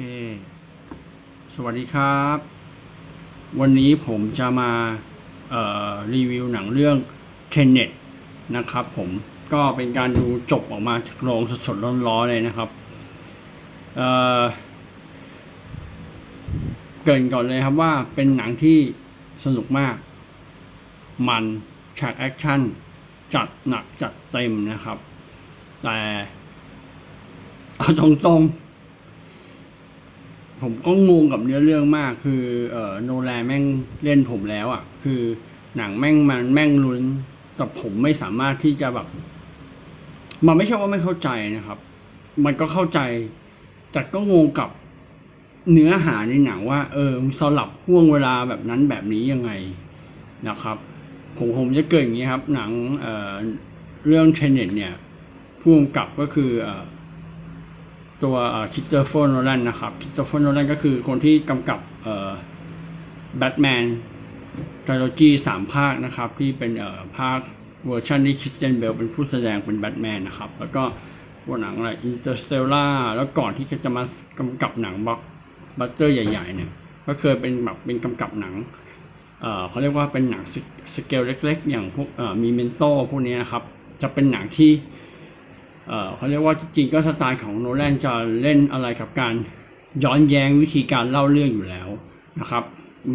เค สวัสดีครับ วันนี้ผมจะมารีวิวหนังเรื่อง Tenet นะครับผมก็เป็นการดูจบออกมาจากโรงสดๆร้อนๆเลยนะครับเเกินก่อนเลยครับว่าเป็นหนังที่สนุกมาก มันฉากแอคชั่นจัดหนักจัดเต็มนะครับ แต่เอาตรงๆ ผมก็งงกับเนื้อเรื่องมาก คือเอ่อโนแลนแม่งเล่นผมแล้วอะ คือหนังแม่งมันแม่งลุ้นแต่ผมไม่สามารถที่จะแบบ มันไม่ใช่ว่าไม่เข้าใจนะครับ มันก็เข้าใจแต่ก็งงกับเนื้อหาในหนังว่า เออสลับห่วงเวลาแบบนั้นแบบนี้ยังไงนะครับ ผมผมจะเกิดอย่างนี้ครับ หนังเอ่อเรื่องเทนเน็ตเนี่ยผู้กำกับก็คือเอ่อ ตัวคิสเตอร์โฟนโนแลนนะครับคิสเตอร์โฟนโนแลนก็คือคนที่กำกับแบทแมนทริโลจีสามภาคนะครับ ที่เป็นภาคเวอร์ชันที่คริสเตนเบลเป็นผู้แสดงเป็นแบทแมนนะครับ แล้วก็พวกหนังอะไรอินเตอร์สเตลล่าแล้วก่อนที่จะจะมากำกับหนังบล็อกบัตเตอร์ใหญ่ๆเนี่ยก็เคยเป็นแบบเป็นกำกับหนังเขาเรียกว่าเป็นหนังสสเกลเล็ก ๆ อย่างพวกมีเมนโตพวกนี้นะครับ จะเป็นหนังที่ เขาเรียกว่าจริงก็สไตล์ของโนแลนจะเล่นอะไรกับการย้อนแย้งวิธีการเล่าเรื่องอยู่แล้วนะครับ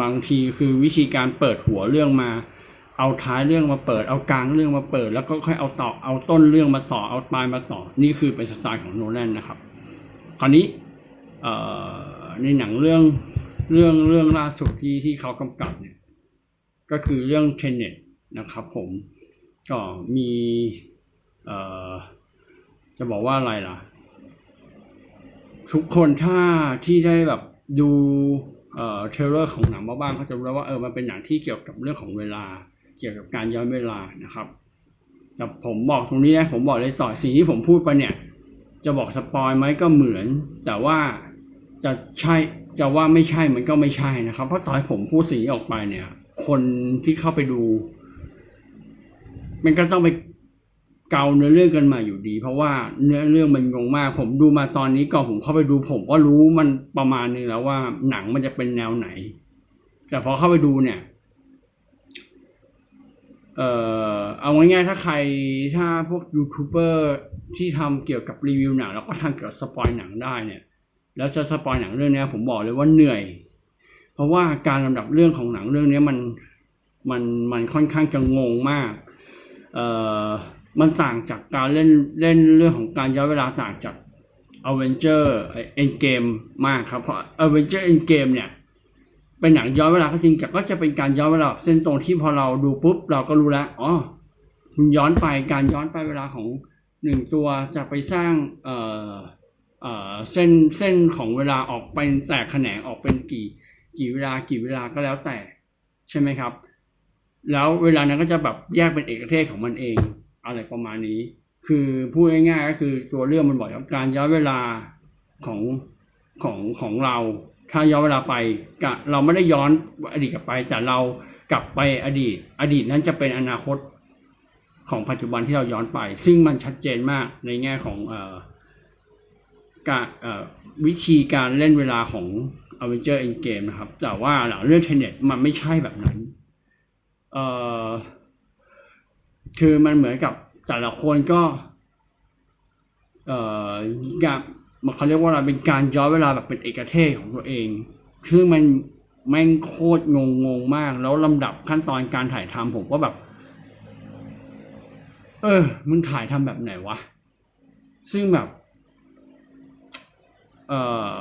บางทีคือวิธีการเปิดหัวเรื่องมา เอาท้ายเรื่องมาเปิด เอากลางเรื่องมาเปิด แล้วก็ค่อยเอาต่อเอาต้นเรื่องมาต่อเอาปลายมาต่อ นี่คือเป็นสไตล์ของโนแลนนะครับ คราวนี้ในหนังเรื่องเรื่องเรื่องล่าสุดที่ที่เขากำกับเนี่ยก็คือเรื่องเทนเน็ตนะครับ ผมก็มีเอ่อ จะบอกว่าอะไรล่ะ ทุกคนถ้าที่ได้แบบดูเอ่อเทรลเลอร์ของหนังมาบ้างก็จะรู้แล้วว่าเออมันเป็นหนังที่เกี่ยวกับเรื่องของเวลา เกี่ยวกับการย้อนเวลานะครับ แต่ผมบอกตรงนี้นะผมบอกเลยต่อสิ่งที่ผมพูดไปเนี่ย จะบอกสปอยไหมก็เหมือน แต่ว่าจะใช่จะว่าไม่ใช่มันก็ไม่ใช่นะครับ เพราะตอให้ผมพูดสิ่งนี้ออกไปเนี่ย คนที่เข้าไปดู มันก็ต้องไป เกาเนื้อเรื่องกันมาอยู่ดี เพราะว่าเนื้อเรื่องมันงงมาก ผมดูมาตอนนี้ก่อนผมเข้าไปดูผมก็รู้มันประมาณนึงแล้วว่าหนังมันจะเป็นแนวไหน แต่พอเข้าไปดูเนี่ย เอ่อเอาง่ายๆถ้าใครถ้าพวกยูทูบเบอร์ที่ทำเกี่ยวกับรีวิวหนังแล้วก็ทำเกี่ยวกับสปอยหนังได้เนี่ย แล้วจะสปอยหนังเรื่องนี้ผมบอกเลยว่าเหนื่อย เพราะว่าการลำดับเรื่องของหนังเรื่องนี้มันมันมันค่อนข้างจะงงมาก เอ่อ มันต่างจากการเล่นเล่นเรื่องของการย้อนเวลาต่างจาก a v e n g e r Endgame มมากครับ เพราะ a v e n g e r Endgame เนี่ย เป็นหนังย้อนเวลาก็จริงแต่ก็จะเป็นการย้อนเวลาเส้นตรงที่พอเราดูปุ๊บเราก็รู้แล้วอ๋อคุณย้อนไปการย้อนไปเวลาของหนึ่งตัวจะไปสร้างเอ่อเอ่อเส้นเส้นของเวลาออกเป็นแตกแขนงออกเป็นกี่ กี่เวลากี่เวลาก็แล้วแต่ ใช่ไหมครับ แล้วเวลานั้นก็จะแบบแยกเป็นเอกเทศของมันเอง อะไรประมาณนี้ คือพูดง่ายๆก็คือตัวเรื่องมันบอกว่าการย้อนเวลาของของของเรา ถ้าย้อนเวลาไปกเราไม่ได้ย้อนอดีตกลับไปแต่เรากลับไปอดีต อดีตนั้นจะเป็นอนาคตของปัจจุบันที่เราย้อนไป ซึ่งมันชัดเจนมากในแง่ของเอ่อการเอ่อวิธีการเล่นเวลาของ a v e n g e r Endgame นะครับ แต่ว่าหลังเรื่อง Tenet มันไม่ใช่แบบนั้น เอ่อ คือมันเหมือนกับแต่ละคนก็ เอ่อกมันเขาเรียกว่าอะไรเป็นการย้อนเวลาแบบเป็นเอกเทศของตัวเอง ซึ่งมันแม่งโคตรงงงงมาก แล้วลำดับขั้นตอนการถ่ายทำผมก็แบบ เออ มึงถ่ายทำแบบไหนวะ ซึ่งแบบ เอ่อ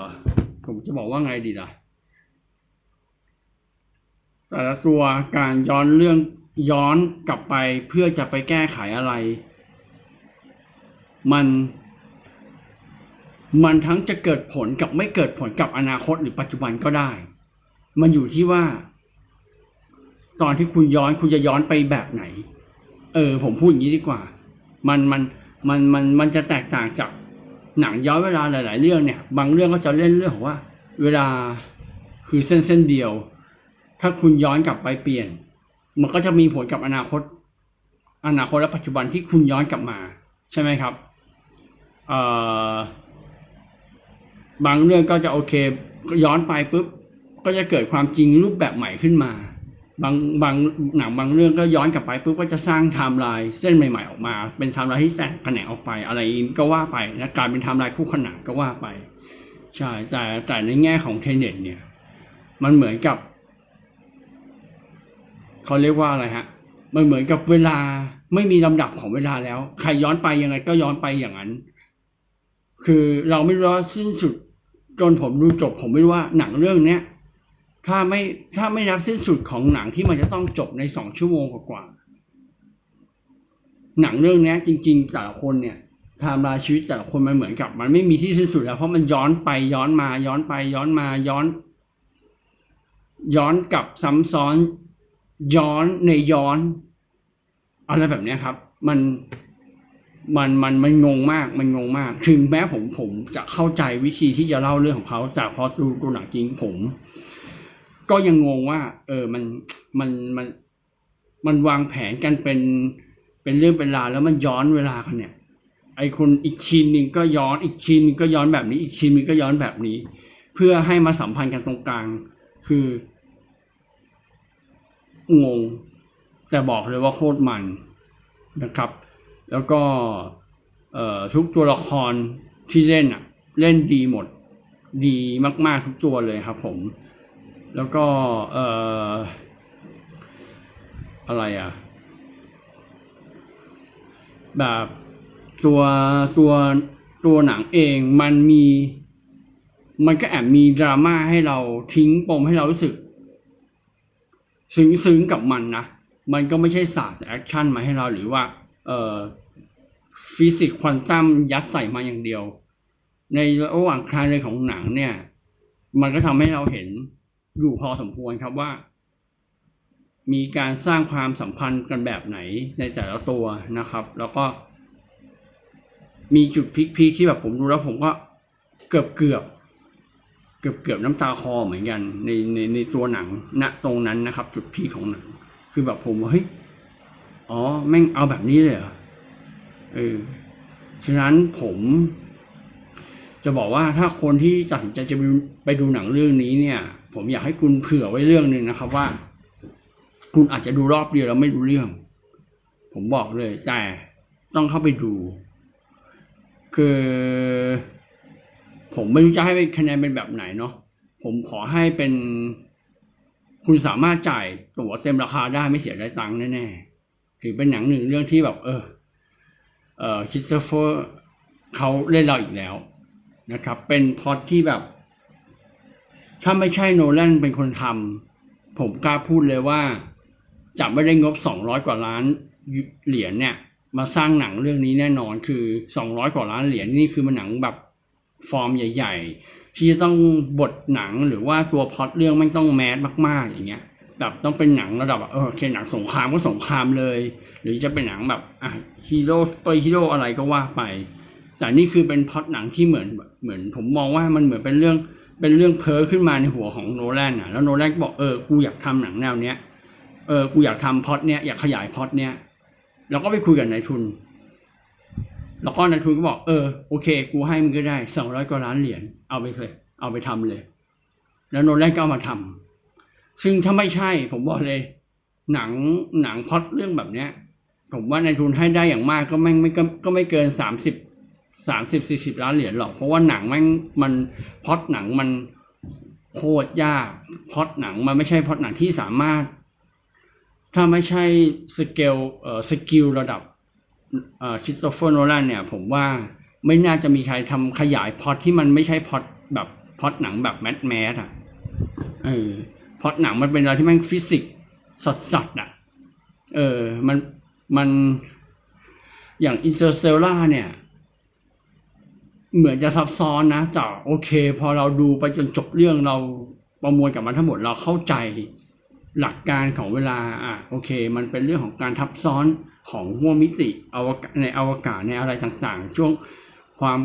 ผมจะบอกว่าไงดีล่ะ แต่ละตัวการย้อนเรื่อง ย้อนกลับไปเพื่อจะไปแก้ไขอะไร มัน มันทั้งจะเกิดผลกับไม่เกิดผลกับอนาคตหรือปัจจุบันก็ได้ มันอยู่ที่ว่า ตอนที่คุณย้อนคุณจะย้อนไปแบบไหน เออ ผมพูดอย่างนี้ดีกว่า มันมันมันมันมันจะแตกต่างจากหนังย้อนเวลาหลาย ๆ เรื่องเนี่ย บางเรื่องก็จะเล่นเรื่องของว่า เวลาคือเส้นเส้นเดียว ถ้าคุณย้อนกลับไปเปลี่ยน มันก็จะมีผลกับอนาคต อนาคตและปัจจุบันที่คุณย้อนกลับมา ใช่ไหมครับเอ่อบางเรื่องก็จะโอเคย้อนไปปุ๊บก็จะเกิดความจริงรูปแบบใหม่ขึ้นมา บางบางหนังบางเรื่องก็ย้อนกลับไปปุ๊บก็จะสร้างไทม์ไลน์เส้นใหม่ๆออกมา เป็นไทม์ไลน์ที่แตกแขนงออกไป อะไรก็ว่าไปนะกลายเป็นไทม์ไลน์คู่ขนานก็ว่าไปใช่แต่แต่ในแง่ของเทเน็ตเนี่ย มันเหมือนกับ เขาเรียกว่าอะไรฮะ มันเหมือนกับเวลาไม่มีลำดับของเวลาแล้ว ใครย้อนไปยังไงก็ย้อนไปอย่างนั้น คือเราไม่รู้สิ้นสุดจนผมดูจบผมไม่รู้ว่าหนังเรื่องเนี้ยถ้าไม่ถ้าไม่นับสิ้นสุดของหนังที่มันจะต้องจบในสองชั่วโมงกว่าหนังเรื่องนี้จริงๆแต่ละคนเนี่ยไทม์ไลน์ชีวิตแต่ละคนมันเหมือนกับ มันไม่มีที่สิ้นสุดแล้วเพราะมันย้อนไปย้อนมาย้อนไปย้อนมาย้อน ย้อนกลับซ้ำซ้อน ย้อนในย้อนอะไรแบบนี้ครับ มันมันมันมันงงมากมันงงมาก ถึงแม้ผมผมจะเข้าใจวิธีที่จะเล่าเรื่องของเขาจากพอดูดูหนังจริงผม ก็ยังงงว่า เออมันมันมันมันวางแผนกันเป็นเป็นเรื่องเป็นราวแล้วมันย้อนเวลากันเนี่ย ไอคนอีกทีมหนึ่งก็ย้อนอีกทีมหนึงก็ย้อนแบบนี้ อีกทีมหนึงก็ย้อนแบบนี้ เพื่อให้มาสัมพันธ์กันตรงกลาง คือ งง แต่บอกเลยว่าโคตรมันนะครับ แล้วก็เทุกตัวละครที่เล่นอะ เล่นดีหมด ดีมาก ๆ ทุกตัวเลยครับผม แล้วก็เอ่ออะไรอะ แบบตัวตัวตัวหนังเองมันมี มันก็แอบมีดราม่าให้เราทิ้งปมให้เรารู้สึก ซึ้งซึ้งกับมันนะ มันก็ไม่ใช่ศาสตร์แอคชั่นมาให้เราหรือว่า เอ่อฟิสิกส์ควอนตัมยัดใส่มาอย่างเดียว ในระหว่างคลายเลยของหนังเนี่ย มันก็ทำให้เราเห็นอยู่พอสมควรครับว่า มีการสร้างความสัมพันธ์กันแบบไหนในแต่ละตัวนะครับ แล้วก็ มีจุดพลิกๆที่แบบผมดูแล้วผมก็เกือบเกือบ เกือบเกือบน้ำตาคอเหมือนกันในในในตัวหนังณตรงนั้นนะครับ จุดพีของหนังคือแบบผมว่าเฮ้ยอ๋อแม่งเอาแบบนี้เลยเหรอเออฉะนั้นผม จะบอกว่าถ้าคนที่ตัดสินใจจะไปไปดูหนังเรื่องนี้เนี่ย ผมอยากให้คุณเผื่อไว้เรื่องหนึ่งนะครับว่า คุณอาจจะดูรอบเดียวแล้วไม่รู้เรื่อง ผมบอกเลยแต่ต้องเข้าไปดู คือ ผมไม่รู้จะให้คะแนนเป็นแบบไหนเนาะผมขอให้เป็น คุณสามารถจ่ายตั๋วเต็มราคาได้ไม่เสียได้ตังค์แน่ๆถือเป็นหนังหนึ่งเรื่องที่แบบ เออ เออคิสโตเฟอร์เขาเล่นเราอีกแล้วนะครับ เป็นพอตที่แบบ ถ้าไม่ใช่โนแลนเป็นคนทำผมกล้าพูดเลยว่าจะไม่ได้งบสองร้อยกว่าล้านเหรียญเนี่ย มาสร้างหนังเรื่องนี้แน่นอนคือสองร้อยกว่าล้านเหรียญนี่คือมันหนังแบบ ฟอร์มใหญ่ ๆ ที่จะต้องบทหนังหรือว่าตัวพล็อตเรื่องไม่ต้องแมสมาก ๆ อย่างเงี้ยแบบต้องเป็นหนังระดับแบบเออโอเคหนังสงครามก็สงครามเลย หรือจะเป็นหนังแบบอะฮีโร่เปฮีโร่อะไรก็ว่าไป แต่นี่คือเป็นพล็อตหนังที่เหมือนเหมือน ผมมองว่ามันเหมือนเป็นเรื่องเป็นเรื่องเพ้อขึ้นมาในหัวของโนแลนอะแล้วโนแลนบอกเออกูอยากทำหนังแนวเนี้ยเออกูอยากทำพล็อตเนี้ยอยากขยายพล็อตเนี้ยเราก็ไปคุยกับนายทุน แล้วก็นายทุนก็บอกเออโอเค กูให้มึงก็ได้สองร้อยกว่าล้านเหรียญเอาไปเลย เอาไปทำเลย แล้วโนแลนก็เอามาทำซึ่งถ้าไม่ใช่ผมบอกเลย หนังหนังพอตเรื่องแบบเนี้ย ผมว่านายทุนให้ได้อย่างมากก็ไม่งไม่ก็ก็ไม่เกินสามสิบสามสิบสี่สิบล้านเหรียญหรอกเพราะว่าหนังแม่งมันพอตหนังมันโคตรยากพอตหนังมันไม่ใช่พอตหนังที่สามารถ ถ้าไม่ใช่สเกลเอ่อสกิลระดับ คริสโตเฟอร์โนแลนเนี่ยผมว่าไม่น่าจะมีใครทำขยายพอตที่มันไม่ใช่พอตแบบพอตหนังแบบแมสแมสอะเออพอตหนังมันเป็นอะไรที่แม่งฟิสิกส์สัสๆอะ เออ มันมันอย่างอินเตอร์เซลล่าเนี่ย เหมือนจะซับซ้อนนะแต่โอเค พอเราดูไปจนจบเรื่องเราประมวลกับมันทั้งหมดเราเข้าใจหลักการของเวลา อะ โอเค มันเป็นเรื่องของการทับซ้อน ของห้วมิติอวกาศในอวกาศในอะไรต่างๆ ช่วงความ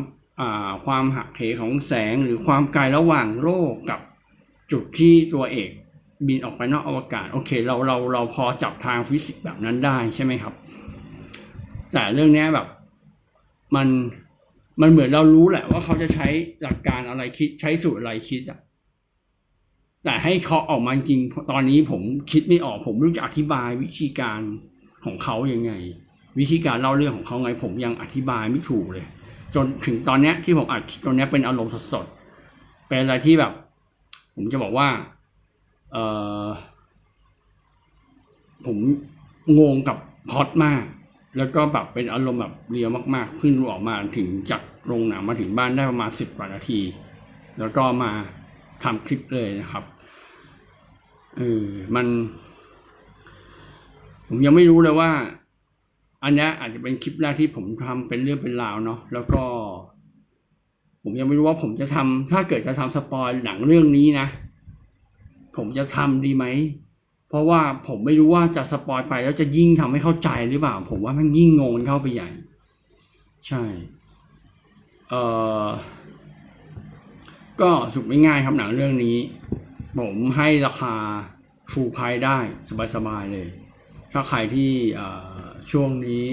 ความหักเหของแสงหรือความไกลระหว่างโลกกับจุดที่ตัวเอกบินออกไปนอกอวกาศ โอเค เราเราเราพอจับทางฟิสิกส์แบบนั้นได้ใช่ไหมครับ แต่เรื่องนี้แบบ มันมันเหมือนเรารู้แหละว่าเขาจะใช้หลักการอะไรคิดใช้สูตรอะไรคิดอะแต่ให้เขาออกมาจริงตอนนี้ผมคิดไม่ออกผมรู้จะอธิบายวิธีการ ของเขายังไง วิธีการเล่าเรื่องของเขาไงผมยังอธิบายไม่ถูกเลย จนถึงตอนเนี้ยที่ผมอัดตรงเนี้ยเป็นอารมณ์สดๆเป็นอะไรที่แบบ ผมจะบอกว่า เออผมงงกับพอดมาก แล้วก็แบบเป็นอารมณ์แบบเรียวมากๆเพิ่งรู้ออกมาถึงจากโรงหนังมาถึงบ้านได้ประมาณสิบกว่านาที แล้วก็มาทำคลิปเลยนะครับเออมัน ผมยังไม่รู้เลยว่า อันนี้อาจจะเป็นคลิปแรกที่ผมทำเป็นเรื่องเป็นราวเนาะแล้วก็ ผมยังไม่รู้ว่าผมจะทำถ้าเกิดจะทำสปอยหนังเรื่องนี้นะผมจะทำดีไหมเพราะว่าผมไม่รู้ว่าจะสปอยไปแล้วจะยิ่งทำให้เข้าใจหรือเปล่า ผมว่ามันยิ่งงงเข้าไปใหญ่ ใช่ เออก็สุดไม่ง่ายครับหนังเรื่องนี้ ผมให้ราคาฟูลไพได้สบายๆเลย ถ้าใครที่ช่วงนี้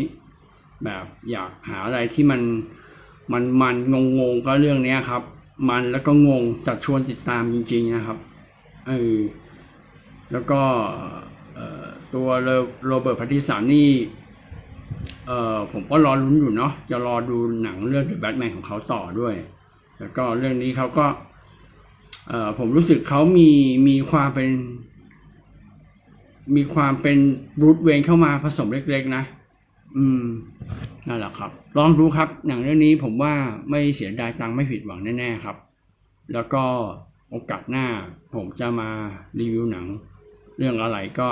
แบบอยากหาอะไรที่มันมันมันงงงๆก็เรื่องนี้ครับ มันแล้วก็งงจัดชวนติดตามจริง ๆนะครับเออแล้วก็ตัวโรเบิร์ตพตติสันนี่เออผมก็รอลุ้นอยู่เนาะจะรอดูหนังเรื่อง The Batman ของเขาต่อด้วย แล้วก็เรื่องนี้เขาก็เออผมรู้สึกเขามีมีความเป็น มีความเป็นรูทเวนเข้ามาผสมเล็กๆนะ อืมนั่นแหละครับ ลองดูครับ หนังเรื่องนี้ผมว่าไม่เสียดายตังค์ไม่ผิดหวังแน่ๆครับ แล้วก็โอกาสหน้าผมจะมารีวิวหนัง เรื่องอะไรก็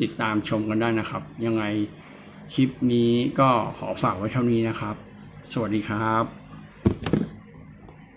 ติดตามชมกันได้นะครับ ยังไงคลิปนี้ก็ขอฝากไว้เท่านี้นะครับ สวัสดีครับ